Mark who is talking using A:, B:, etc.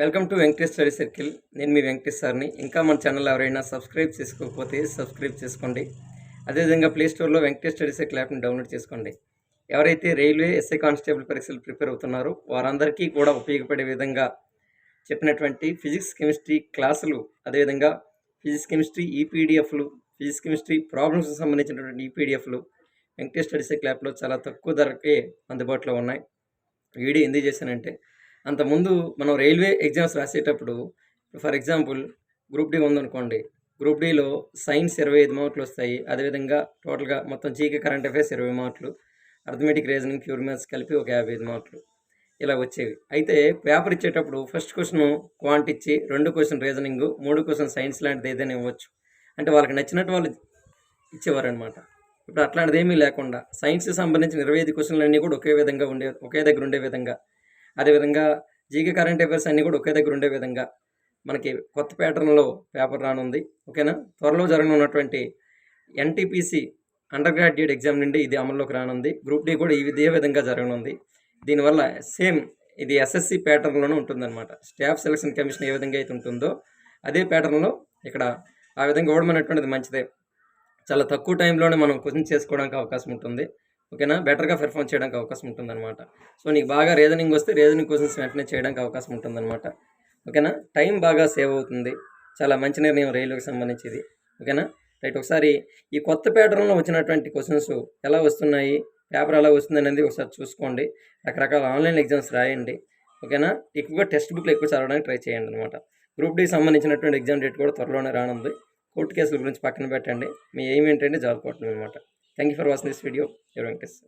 A: Welcome to Venkatesh study circle. నేను మీ వెంకటేష్ సార్ని. ఇంకా మన ఛానల్ ఎవరైనా సబ్స్క్రైబ్ చేసుకోకపోతే సబ్స్క్రైబ్ చేసుకోండి. అదేవిధంగా ప్లేస్టోర్లో వెంకటేష్ స్టడీ సర్కిల్ యాప్ని డౌన్లోడ్ చేసుకోండి. ఎవరైతే రైల్వే ఎస్ఐ కానిస్టేబుల్ పరీక్షలు ప్రిపేర్ అవుతున్నారో వారందరికీ కూడా ఉపయోగపడే విధంగా చెప్పినటువంటి ఫిజిక్స్ కెమిస్ట్రీ క్లాసులు అదేవిధంగా ఫిజిక్స్ కెమిస్ట్రీ ఈపీడిఎఫ్లు ఫిజిక్స్ కెమిస్ట్రీ ప్రాబ్లమ్స్కి సంబంధించినటువంటి ఈపీడిఎఫ్లు వెంకటేష్ స్టడీ సర్కిల్ యాప్లో చాలా తక్కువ ధరకే అందుబాటులో ఉన్నాయి. వీడియో ఎందుకు చేశానంటే అంతకుముందు మనం రైల్వే ఎగ్జామ్స్ రాసేటప్పుడు ఫర్ ఎగ్జాంపుల్ గ్రూప్ డి ఉందనుకోండి. గ్రూప్ డిలో సైన్స్ ఇరవై ఐదు మార్కులు వస్తాయి. అదేవిధంగా టోటల్గా మొత్తం జీకే కరెంట్ అఫైర్స్ ఇరవై మార్కులు అర్థమెటిక్ రీజనింగ్ ప్యూర్ మ్యాథ్స్ కలిపి ఒక యాభై ఐదు మార్కులు ఇలా వచ్చేవి. అయితే పేపర్ ఇచ్చేటప్పుడు ఫస్ట్ క్వశ్చన్ క్వాంట్ ఇచ్చి రెండు క్వశ్చన్ రీజనింగ్ మూడు క్వశ్చన్ సైన్స్ లాంటిది ఏదైనా ఇవ్వచ్చు. అంటే వాళ్ళకి నచ్చినట్టు వాళ్ళు ఇచ్చేవారనమాట ఇప్పుడు అట్లాంటిది ఏమీ లేకుండా సైన్స్కి సంబంధించిన ఇరవై ఐదు క్వశ్చన్లు అన్నీ కూడా ఒకే విధంగా ఉండే ఒకే దగ్గర ఉండే విధంగా అదేవిధంగా జీకే కరెంట్ అఫైర్స్ అన్నీ కూడా ఒకే దగ్గర ఉండే విధంగా మనకి కొత్త ప్యాటర్న్లో పేపర్ రానుంది. ఓకేనా? త్వరలో జరగనున్నటువంటి ఎన్టీపీసీ అండర్ గ్రాడ్యుయేట్ ఎగ్జామ్ నుండి ఇది అమల్లోకి రానుంది. గ్రూప్ డి కూడా ఇదే విధంగా జరగనుంది. దీనివల్ల సేమ్ ఇది ఎస్ఎస్సి ప్యాటర్న్లోనే ఉంటుందన్నమాట. స్టాఫ్ సెలక్షన్ కమిషన్ ఏ విధంగా అయితే ఉంటుందో అదే ప్యాటర్న్లో ఇక్కడ ఆ విధంగా ఇవ్వడం అనేటువంటిది మంచిదే. చాలా తక్కువ టైంలోనే మనం క్వశ్చన్ చేసుకోవడానికి అవకాశం ఉంటుంది. ఓకేనా? బెటర్గా పెర్ఫామ్ చేయడానికి అవకాశం ఉంటుందన్నమాట. సో నీకు బాగా రీజనింగ్ వస్తే రీజనింగ్ క్వశ్చన్స్ వెంటనే చేయడానికి అవకాశం ఉంటుందన్నమాట. ఓకేనా? టైం బాగా సేవ్ అవుతుంది. చాలా మంచి నిర్ణయం రైలుకి సంబంధించింది. ఓకేనా? రైట్ ఒకసారి ఈ కొత్త ప్యాటర్న్లో వచ్చినటువంటి క్వశ్చన్స్ ఎలా వస్తున్నాయి? పేపర్ ఎలా వస్తుంది అనేది ఒకసారి చూసుకోండి. రకరకాల ఆన్లైన్ ఎగ్జామ్స్ రాయండి. ఓకేనా? ఎక్కువగా టెక్స్ట్ బుక్లు ఎక్కువ చదవడానికి ట్రై చేయండి అనమాట గ్రూప్ డీకి సంబంధించినటువంటి ఎగ్జామ్ డేట్ కూడా త్వరలోనే రానుంది. కోర్టు కేసుల గురించి పక్కన పెట్టండి. మీ ఎయిమ్ ఏంటంటే జాబ్ కొట్టడం అనమాట Thank you for watching this video. Your Venkis.